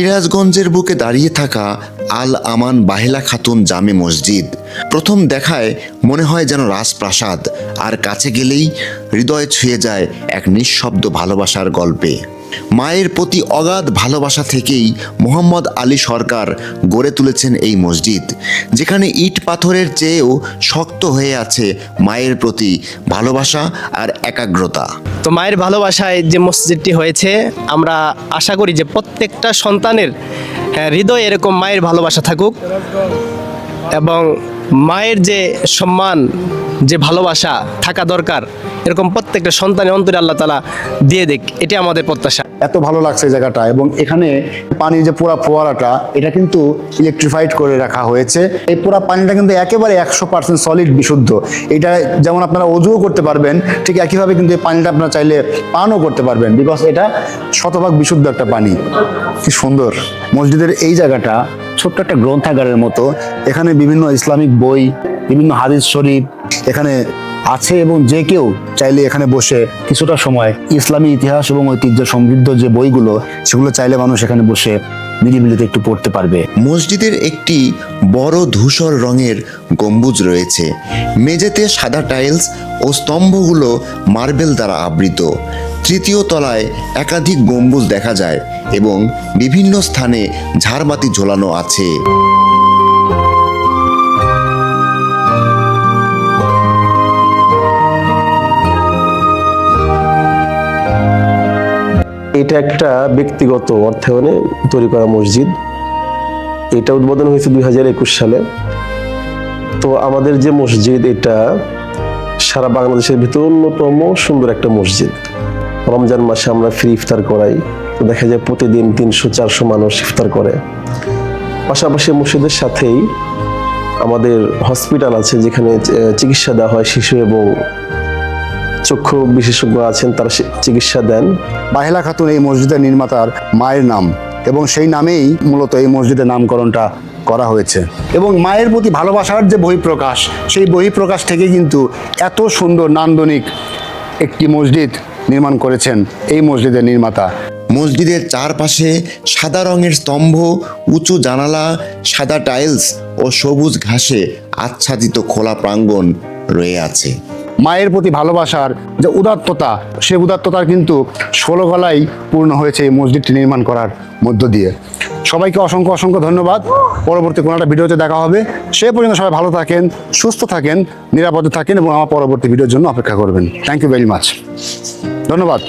সিরাজগঞ্জের বুকে দাঁড়িয়ে থাকা আল আমান বাহেলা খাতুন জামে মসজিদ। প্রথম দেখায় মনে হয় যেন রাজপ্রাসাদ, আর কাছে গেলেই হৃদয় ছুঁয়ে যায় এক নিঃশব্দ ভালোবাসার গল্পে। মায়ের প্রতি অগাধ ভালোবাসা থেকেই মোহাম্মদ আলী সরকার গড়ে তুলেছেন এই মসজিদ, যেখানে ইট পাথরের চেয়েও শক্ত হয়ে আছে মায়ের প্রতি ভালোবাসা আর একাগ্রতা। তো মায়ের ভালোবাসায় যে মসজিদটি হয়েছে, আমরা আশা করি যে প্রত্যেকটা সন্তানের হৃদয়ে এরকম মায়ের ভালোবাসা থাকুক এবং মায়ের যে সম্মান যে ভালোবাসা থাকা দরকার এরকম প্রত্যেকটা সন্তানের অন্তরে আল্লাহ তালা দিয়ে দেখ এটি আমাদের প্রত্যাশা। এত ভালো লাগছে এই জায়গাটা এবং এখানে পানির যে পুরা ফোয়ারাটা, এটা কিন্তু ইলেকট্রিফাইড করে রাখা হয়েছে। এই পুরা পানিটা কিন্তু একেবারে একশো পার্সেন্ট সলিড বিশুদ্ধ। এটা যেমন আপনারা অজুও করতে পারবেন, ঠিক একইভাবে কিন্তু এই পানিটা আপনারা চাইলে পানও করতে পারবেন বিকজ এটা শতভাগ বিশুদ্ধ একটা পানি। কি সুন্দর। মসজিদের এই জায়গাটা ছোট্ট একটা গ্রন্থাগারের মতো। এখানে বিভিন্ন ইসলামিক বই, বিভিন্ন হাদিস শরীফ, এখানে আছে এবং যে কেউ চাইলে এখানে বসে কিছুটা সময় ইসলামী ইতিহাস এবং ঐতিহ্য সমৃদ্ধ যে বইগুলো, সেগুলো চাইলে মানুষ এখানে বসে নিরিবিলিতে একটু পড়তে পারবে। মসজিদের একটি বড় ধূসর রঙের গম্বুজ রয়েছে। মেঝেতে সাদা টাইলস ও স্তম্ভগুলো মার্বেল দ্বারা আবৃত। তৃতীয় তলায় একাধিক গম্বুজ দেখা যায় এবং বিভিন্ন স্থানে ঝাড়বাতি ঝোলানো আছে। এটা একটা ব্যক্তিগত অর্থায়নে তৈরি করা মসজিদ। এটা উদ্বোধন হয়েছে দুই হাজার একুশ সালে। তো আমাদের যে মসজিদ, এটা সারা বাংলাদেশের ভিতর অন্যতম সুন্দর একটা মসজিদ। রমজান মাসে আমরা ফ্রি ইফতার করাই। দেখা যায় প্রতিদিন তিনশো চারশো মানুষ ইফতার করে। পাশাপাশি মসজিদের সাথেই আমাদের হসপিটাল আছে, যেখানে চিকিৎসা দেওয়া হয় শিশু এবং চক্ষু বিশেষজ্ঞ আছেন তারা সে- চিকিৎসা দেন। বাহেলা খাতুন এই মসজিদের নির্মাতার মায়ের নাম এবং সেই নামেই মূলত এই মসজিদের নামকরণটা করা হয়েছে। এবং মায়ের প্রতি ভালোবাসার যে বহিঃপ্রকাশ সেই বহিঃপ্রকাশ থেকে কিন্তু এত সুন্দর নান্দনিক একটি মসজিদ নির্মাণ করেছেন এই মসজিদের নির্মাতা। মসজিদের চারপাশে সাদা রঙের স্তম্ভ উঁচু জানালা সাদা টাইলস ও সবুজ ঘাসে আচ্ছাদিত খোলা প্রাঙ্গণ রয়ে আছে। মায়ের প্রতি ভালোবাসার যে উদাত্ততা, সে উদাত্ততার কিন্তু ষোলো গলাই পূর্ণ হয়েছে এই মসজিদটি নির্মাণ করার মধ্য দিয়ে। সবাইকে অসংখ্য অসংখ্য ধন্যবাদ। পরবর্তী কোনো একটা ভিডিওতে দেখা হবে। সে পর্যন্ত সবাই ভালো থাকেন, সুস্থ থাকেন, নিরাপদে থাকেন এবং আমার পরবর্তী ভিডিওর জন্য অপেক্ষা করবেন। থ্যাংক ইউ ভেরি মাচ ধন্যবাদ।